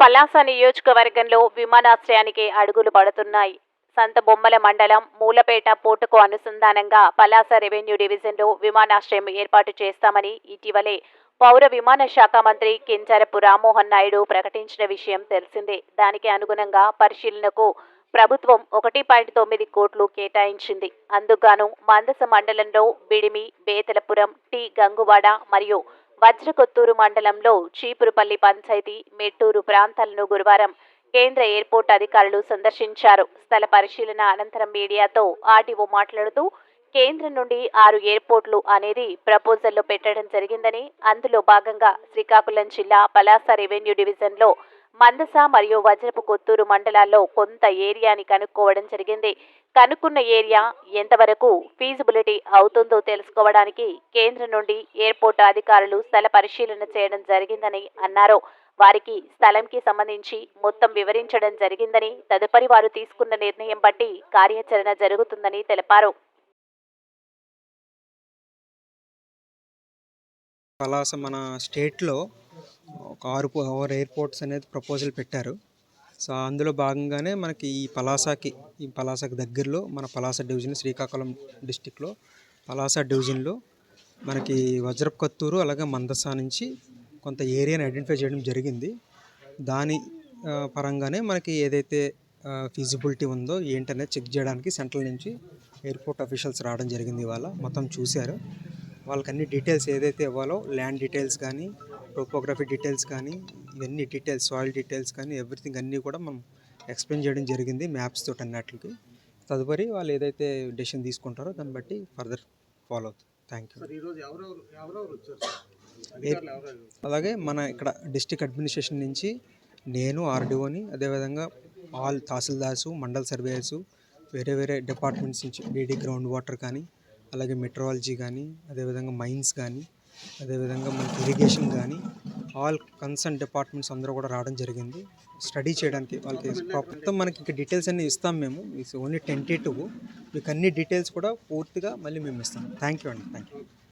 పలాస నియోజకవర్గంలో విమానాశ్రయానికి అడుగులు పడుతున్నాయి. సంత బొమ్మల మండలం మూలపేట పోర్టుకు అనుసంధానంగా పలాస రెవెన్యూ డివిజన్లో విమానాశ్రయం ఏర్పాటు చేస్తామని ఇటీవలే పౌర విమాన శాఖ మంత్రి కింజరపు రామ్మోహన్ నాయుడు ప్రకటించిన విషయం తెలిసిందే. దానికి అనుగుణంగా పరిశీలనకు ప్రభుత్వం ఒకటి పాయింట్ తొమ్మిది కోట్లు కేటాయించింది. అందుకుగాను మందస మండలంలో బిడిమి బేతలపురం టి గంగువాడ మరియు వజ్రకొత్తూరు మండలంలో చీపురుపల్లి పంచాయతీ మెట్టూరు ప్రాంతాలను గురువారం కేంద్ర ఎయిర్పోర్ట్ అధికారులు సందర్శించారు. స్థల పరిశీలన అనంతరం మీడియాతో ఆర్టీఓ మాట్లాడుతూ కేంద్రం నుండి ఆరు ఎయిర్పోర్ట్లు అనేది ప్రపోజల్లో పెట్టడం జరిగిందని అందులో భాగంగా శ్రీకాకుళం జిల్లా పలాస రెవెన్యూ డివిజన్లో మందస మరియు వజ్రపు కొత్తూరు మండలాల్లో కొంత ఏరియాని కనుక్కోవడం జరిగింది. కనుక్కున్న ఏరియా ఎంతవరకు ఫీజిబిలిటీ అవుతుందో తెలుసుకోవడానికి కేంద్రం నుండి ఎయిర్పోర్ట్ అధికారులు స్థల పరిశీలన చేయడం జరిగిందని అన్నారు. వారికి స్థలంకి సంబంధించి మొత్తం వివరించడం జరిగిందని తదుపరి వారు తీసుకున్న నిర్ణయం బట్టి కార్యాచరణ జరుగుతుందని తెలిపారు. పలాస మన స్టేట్లో ఒక ఆరు ఆరు ఎయిర్పోర్ట్స్ అనేది ప్రపోజల్ పెట్టారు. సో అందులో భాగంగానే మనకి ఈ పలాసకి ఈ పలాసకి దగ్గరలో మన పలాస డివిజన్ శ్రీకాకుళం డిస్టిక్లో పలాస డివిజన్లో మనకి వజ్రపు కత్తూరు అలాగే మందస నుంచి కొంత ఏరియాని ఐడెంటిఫై చేయడం జరిగింది. దాని పరంగానే మనకి ఏదైతే ఫీజిబిలిటీ ఉందో ఏంటనేది చెక్ చేయడానికి సెంట్రల్ నుంచి ఎయిర్పోర్ట్ అఫీషియల్స్ రావడం జరిగింది ఇవాళ. మొత్తం చూశారు. వాళ్ళకి అన్ని డీటెయిల్స్ ఏదైతే ఇవ్వాలో ల్యాండ్ డీటెయిల్స్ కానీ టోపోగ్రఫీ డీటెయిల్స్ కానీ ఇవన్నీ డీటెయిల్స్ సాయిల్ డీటెయిల్స్ కానీ ఎవ్రీథింగ్ అన్నీ కూడా మనం ఎక్స్ప్లెయిన్ చేయడం జరిగింది మ్యాప్స్ తోటి అన్నట్లకి. తదుపరి వాళ్ళు ఏదైతే డెసిషన్ తీసుకుంటారో దాన్ని బట్టి ఫర్దర్ ఫాలో అవుతుంది థ్యాంక్ యూ అలాగే మన ఇక్కడ డిస్టిక్ అడ్మినిస్ట్రేషన్ నుంచి నేను ఆర్డీఓని అదేవిధంగా ఆల్ తహసీల్దార్సు మండల్ సర్వేయర్సు వేరే వేరే డిపార్ట్మెంట్స్ నుంచి డీడీ గ్రౌండ్ వాటర్ కానీ అలాగే మెట్రాలజీ కానీ అదేవిధంగా మైన్స్ కానీ అదేవిధంగా మనకి ఇరిగేషన్ కానీ ఆల్ కన్సర్న్ డిపార్ట్మెంట్స్ అందరూ కూడా రావడం జరిగింది. స్టడీ చేయడానికి వాళ్ళకి మొత్తం మనకి ఇంకా డీటెయిల్స్ అన్నీ ఇస్తాం మేము. ఇట్స్ ఓన్లీ టెంటేటివ్ మీకు అన్ని డీటెయిల్స్ కూడా పూర్తిగా మళ్ళీ మేము ఇస్తాం. థ్యాంక్ యూ అండి. Thank you